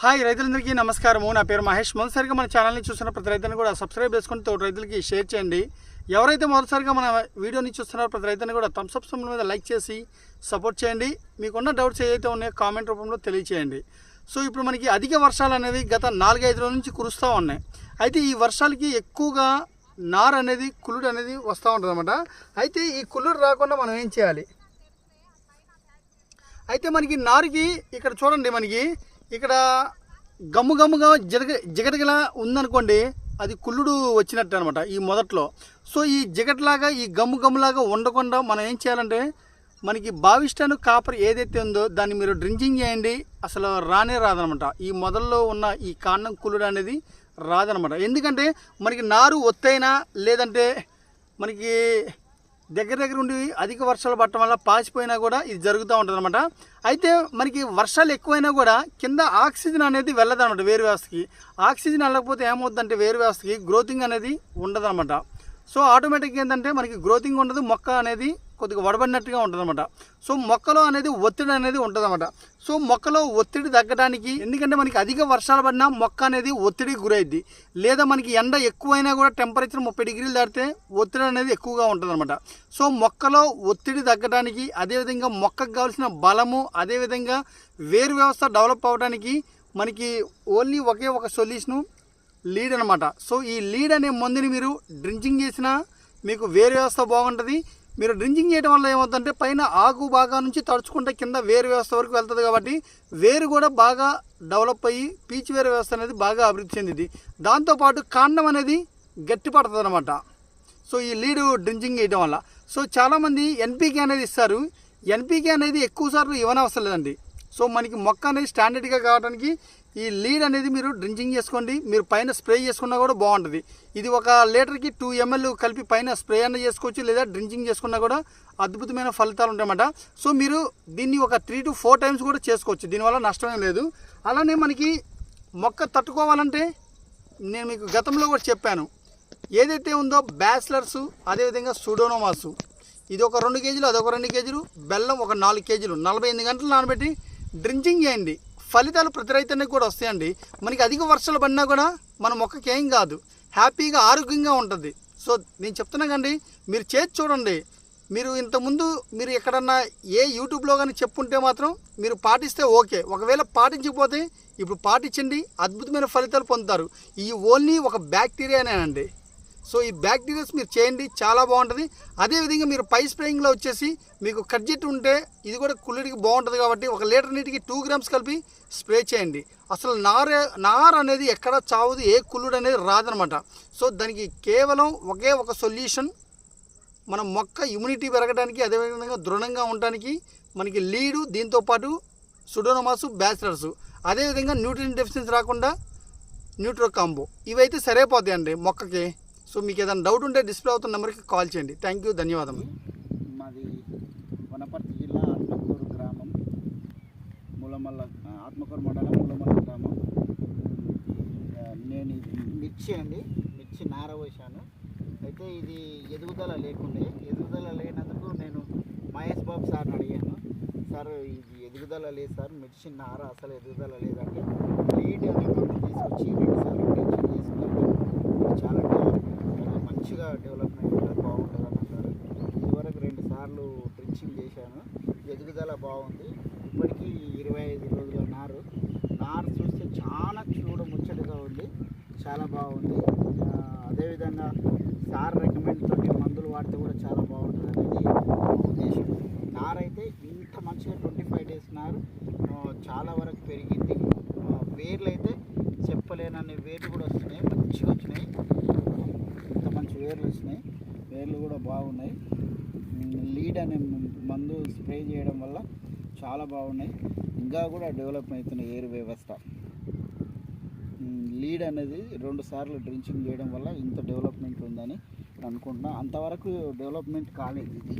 Hi రైతులందరికీ నమస్కారము. నా పేరు మహేష్. మొదటిసారిగా మన ఛానల్ని చూస్తున్న ప్రతి రైతుని కూడా సబ్స్క్రైబ్ చేసుకుని తోటి రైతులకి షేర్ చేయండి. ఎవరైతే మొదటిసారిగా మన వీడియోని చూస్తున్నారో ప్రతి రైతుని కూడా థమ్స్ అప్ మీద లైక్ చేసి సపోర్ట్ చేయండి. మీకున్న డౌట్స్ ఏదైతే ఉన్నాయో కామెంట్ రూపంలో తెలియచేయండి. సో ఇప్పుడు మనకి అధిక వర్షాలు అనేవి గత నాలుగైదు రోజుల నుంచి కురుస్తూ ఉన్నాయి. అయితే ఈ వర్షాలకి ఎక్కువగా నార్ అనేది కుళ్ళుడు అనేది వస్తూ ఉంటుంది అనమాట అయితే ఈ కుళ్ళుడు రాకుండా మనం ఏం చేయాలి? అయితే మనకి నారుకి ఇక్కడ చూడండి మనకి ఇక్కడ గమ్ము గమ్ముగా జిగ జిగటగలా ఉందనుకోండి అది కుళ్ళుడు వచ్చినట్టు అనమాట ఈ మొదట్లో. సో ఈ జిగట్లాగా ఈ గమ్ము గమ్ములాగా ఉండకుండా మనం ఏం చేయాలంటే మనకి బావిస్టాను కాపర్ ఏదైతే ఉందో దాన్ని మీరు డ్రింకింగ్ చేయండి అసలు రానే రాదనమాట. ఈ మొదల్లో ఉన్న ఈ కాండం కుళ్ళుడు అనేది రాదనమాట. ఎందుకంటే మనకి నారు ఒత్తైనా లేదంటే మనకి దగ్గర దగ్గర ఉండి అధిక వర్షాలు పట్టడం వల్ల పాసిపోయినా కూడా ఇది జరుగుతూ ఉంటుంది అనమాట అయితే మనకి వర్షాలు ఎక్కువైనా కూడా కింద ఆక్సిజన్ అనేది వెళ్ళదు అనమాట వేరు వ్యవస్థకి. ఆక్సిజన్ వెళ్ళకపోతే ఏమవుతుందంటే వేరు వ్యవస్థకి గ్రోతింగ్ అనేది ఉండదు సో ఆటోమేటిక్గా ఏంటంటే మనకి గ్రోతింగ్ ఉండదు మొక్క అనేది కొద్దిగా వడబడినట్టుగా ఉంటుంది అనమాట సో మొక్కలో అనేది ఒత్తిడి అనేది ఉంటుంది సో మొక్కలో ఒత్తిడి తగ్గడానికి ఎందుకంటే మనకి అధిక వర్షాలు పడినా మొక్క అనేది ఒత్తిడికి గురైద్ది లేదా మనకి ఎండ ఎక్కువైనా కూడా టెంపరేచర్ ముప్పై డిగ్రీలు దాటితే ఒత్తిడి అనేది ఎక్కువగా ఉంటుంది సో మొక్కలో ఒత్తిడి తగ్గడానికి అదేవిధంగా మొక్కకు కావాల్సిన బలము అదేవిధంగా వేరు వ్యవస్థ డెవలప్ అవ్వడానికి మనకి ఓన్లీ ఒకే ఒక సొల్యూషను లీడ్ అనమాట సో ఈ లీడ్ అనే మందుని మీరు డ్రింకింగ్ చేసినా మీకు వేరు వ్యవస్థ బాగుంటుంది. మీరు డ్రింకింగ్ చేయడం వల్ల ఏమవుతుందంటే పైన ఆకు బాగా నుంచి తడుచుకుంటే కింద వేరు వ్యవస్థ వరకు వెళ్తుంది కాబట్టి వేరు కూడా బాగా డెవలప్ అయ్యి పీచు వేరు వ్యవస్థ అనేది బాగా అభివృద్ధి చెందింది. దాంతోపాటు కాండం అనేది గట్టి పడుతుంది అనమాట సో ఈ లీడు డ్రింకింగ్ చేయడం వల్ల. సో చాలామంది ఎన్పీకే అనేది ఇస్తారు. ఎన్పీకే అనేది ఎక్కువ సార్లు ఇవ్వనవసరం లేదండి. సో మనకి మొక్క అనేది స్టాండర్డ్గా కావడానికి ఈ లీడ్ అనేది మీరు డ్రింకింగ్ చేసుకోండి మీరు పైన స్ప్రే చేసుకున్నా కూడా బాగుంటుంది. ఇది ఒక లీటర్కి టూ ఎంఎల్ కలిపి పైన స్ప్రే అన్న చేసుకోవచ్చు లేదా డ్రింకింగ్ చేసుకున్నా కూడా అద్భుతమైన ఫలితాలు ఉంటాయన్నమాట. సో మీరు దీన్ని ఒక త్రీ టు ఫోర్ టైమ్స్ కూడా చేసుకోవచ్చు దీనివల్ల నష్టమేం లేదు. అలానే మనకి మొక్క తట్టుకోవాలంటే నేను మీకు గతంలో కూడా చెప్పాను. ఏదైతే ఉందో బ్యాచిలర్స్ అదేవిధంగా సూడోనోమాసు ఇది ఒక రెండు కేజీలు అదొక రెండు కేజీలు బెల్లం ఒక నాలుగు కేజీలు నలభై ఎనిమిది గంటలు నానబెట్టి డ్రింకింగ్ చేయండి. ఫలితాలు ప్రతి రైతునికి కూడా వస్తాయండి. మనకి అధిక వర్షాలు పడినా కూడా మన మొక్కకి ఏం కాదు. హ్యాపీగా ఆరోగ్యంగా ఉంటుంది. సో నేను చెప్తున్నా కండి మీరు చేసి చూడండి. మీరు ఇంతకుముందు మీరు ఎక్కడన్నా ఏ యూట్యూబ్లో కానీ చెప్పుంటే మాత్రం మీరు పాటిస్తే ఓకే. ఒకవేళ పాటించకపోతే ఇప్పుడు పాటించండి అద్భుతమైన ఫలితాలు పొందుతారు. ఈ ఓన్లీ ఒక బ్యాక్టీరియానేనండి సో ఈ బ్యాక్టీరియాస్ మీరు చేయండి చాలా బాగుంటుంది. అదేవిధంగా మీరు పై స్ప్రేయింగ్లో వచ్చేసి మీకు కడ్జెట్ ఉంటే ఇది కూడా కుళ్ళుడికి బాగుంటుంది కాబట్టి ఒక లీటర్ నీటికి టూ గ్రామ్స్ కలిపి స్ప్రే చేయండి. అసలు నార నార అనేది ఎక్కడ చావదు ఏ కుళ్ళుడు అనేది రాదనమాట. సో దానికి కేవలం ఒకే ఒక సొల్యూషన్ మన మొక్క ఇమ్యూనిటీ పెరగడానికి అదేవిధంగా దృఢంగా ఉండడానికి మనకి లీడు దీంతోపాటు సుడోనమాసు బ్యాచిలర్స్. అదేవిధంగా న్యూట్రిన్ డెఫిషియన్స్ రాకుండా న్యూట్రో కాంబో. ఇవైతే సరిపోతాయండి మొక్కకి. సో మీకు ఏదైనా డౌట్ ఉంటే డిస్ప్లే అవుతున్న నెంబర్కి కాల్ చేయండి. థ్యాంక్ యూ ధన్యవాదం మాది వనపర్తి జిల్లా ఆత్మకూరు గ్రామం. మూలమల్ల ఆత్మకూరు మండలం మూలమల్ల గ్రామం. నేను ఇది మిర్చి అండి. మిర్చి నార వేశాను అయితే ఇది ఎదుగుదల లేకుండే. ఎదుగుదల లేనందుకు నేను మహేష్ బాబు సార్ని అడిగాను. సార్ ఇది ఎదుగుదల లేదు సార్. మిర్చి నార అసలు ఎదుగుదల లేదంటే లీడ్ అనే తీసుకొచ్చి రెండు సార్లు టెన్షన్ చేసుకున్నాను చాలా డెవలప్ చాలా మంచిగా డెవలప్మెంట్ ఉంటుంది బాగుంటుంది అని అన్నారు ఇదివరకు రెండు సార్లు డ్రించింగ్ చేశాను ఎదుగుదల బాగుంది. ఇప్పటికీ ఇరవై ఐదు రోజుల నారు నారు చూస్తే చాలా చూడ ముచ్చటగా ఉంది. చాలా బాగుంది. అదేవిధంగా సార్ రికమెండ్ తోటి మందులు వాడితే కూడా చాలా బాగుంటుంది అనేది ఉద్దేశం. నారు అయితే ఇంత మంచిగా ట్వంటీ ఫైవ్ డేస్ నారు చాలా వరకు పెరిగింది. వేర్లు అయితే చెప్పలేనన్ని వేర్లు కూడా వస్తున్నాయి. మంచిగా వచ్చినాయి. ఇంత మంచి వేర్లు వచ్చినాయి. వేర్లు కూడా బాగున్నాయి. లీడ్ అనే మందు స్ప్రే చేయడం వల్ల చాలా బాగున్నాయి. ఇంకా కూడా డెవలప్ అవుతున్న ఎయిర్ వ్యవస్థ. లీడ్ అనేది రెండు సార్లు డ్రించింగ్ చేయడం వల్ల ఇంత డెవలప్మెంట్ ఉందని అనుకుంటున్నా. అంతవరకు డెవలప్మెంట్ కాలేదు ఇది.